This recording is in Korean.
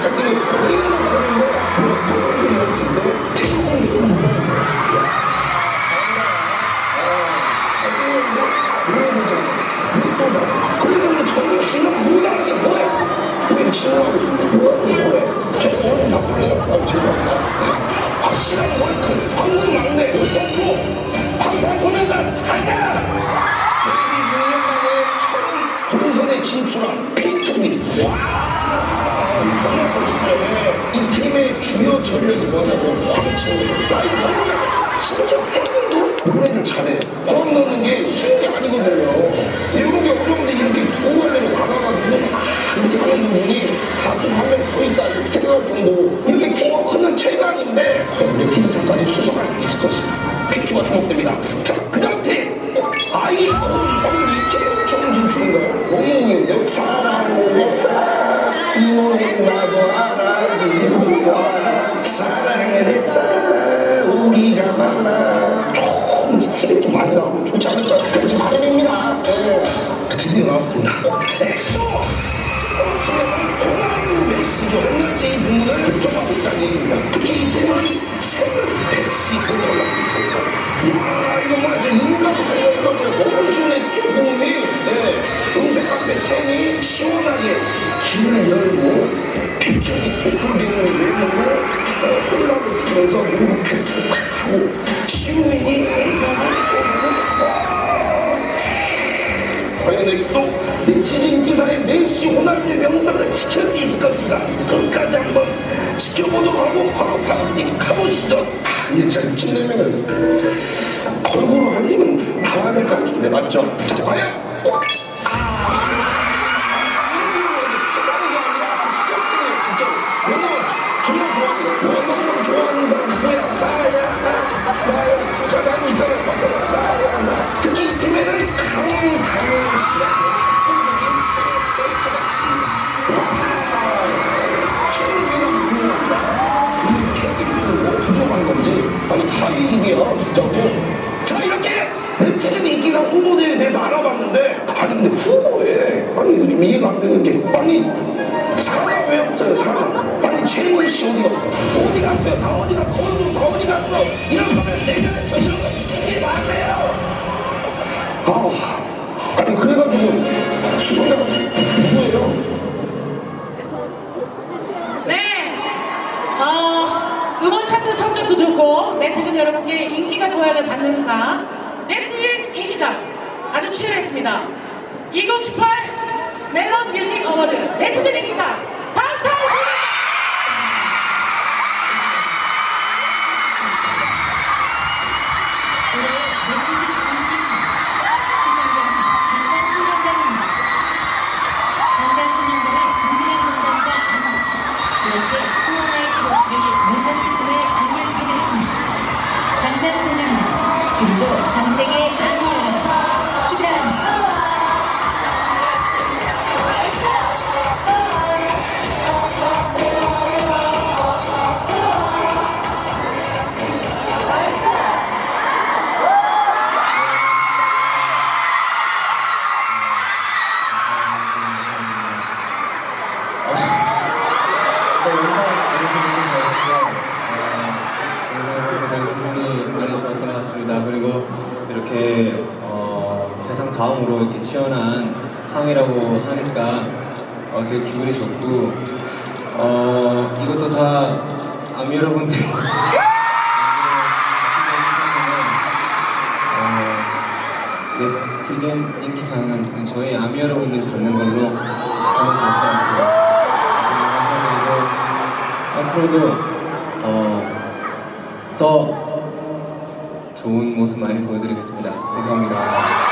가자! 16년 만에 처음 본선에 진출한 빅토미 와! 이 팀의 주요 전력이 뭐냐면. 진짜 노래를 잘해. 넣는 게 쉬운 게 아니거든요. 이런 게 어려운데 이렇게 두 받아가지고 막 이렇게 하는 부분이 가끔 더 있다 이렇게 생각할 정도 이렇게 키워크는 최강인데 네티즌까지 수성할 수 있을 것이다. 픽주가 주목됩니다. 자, 그 다음 팀 아이콘 언니 최종 진출인가요? 원곡인데요. 사랑을 했 다이 노래 나도 알아 이리와 사랑을 했다 우리가 만나 조금 스타일이 좀 많이 나오고 좋지 않을까 그렇지 바람입니다 네. 드디어 나왔습니다. 은색 카페 체니 시원하게 길을 열고 비켜니 도플되는 외모로 어, 콜라를 쓰면서 무릎 패스 하고 시우민이 과연 엑소 네티즌 기사의 메시 호날두의 명성을 지킬 수 있을 것인가? 끝까지 한번 지켜보도록 하고 바로 얘기 가보시죠. 아 이게 미친 내면이었어요. 걸그룹 한 팀은 나와야 될 것 같은데 맞죠? 자 과연! 축 아니 근데 후보에 아니 이거 좀 이해가 안 되는 게 아니 사람 왜 없어요 사람? 아니 최인희 씨 어디 갔어. 어디 갔어요? 다 어디 갔어 어디 갔어 이런 거면 내년에 저 이런 거 지키지 마세요. 아 아니 그래가지고 수상자가 누구예요? 네. 어, 음원 차트 성적도 좋고 네티즌 여러분께 인기가 좋아야 될 받는 상 네티즌 인기상 아주 치열했습니다. 2018 멜론 뮤직 어워드 네티즌 인기상 이렇게 어, 대상 다음으로 이렇게 치열한 상이라고 하니까 어, 되게 기분이 좋고 어, 이것도 다 아미 여러분들 어, 네티즌 인기상은 저희 아미 여러분들이 받는 걸로 하면 될것 같아요. 감사드리고 앞으로도 어, 더 좋은 모습 많이 보여드리겠습니다. 감사합니다.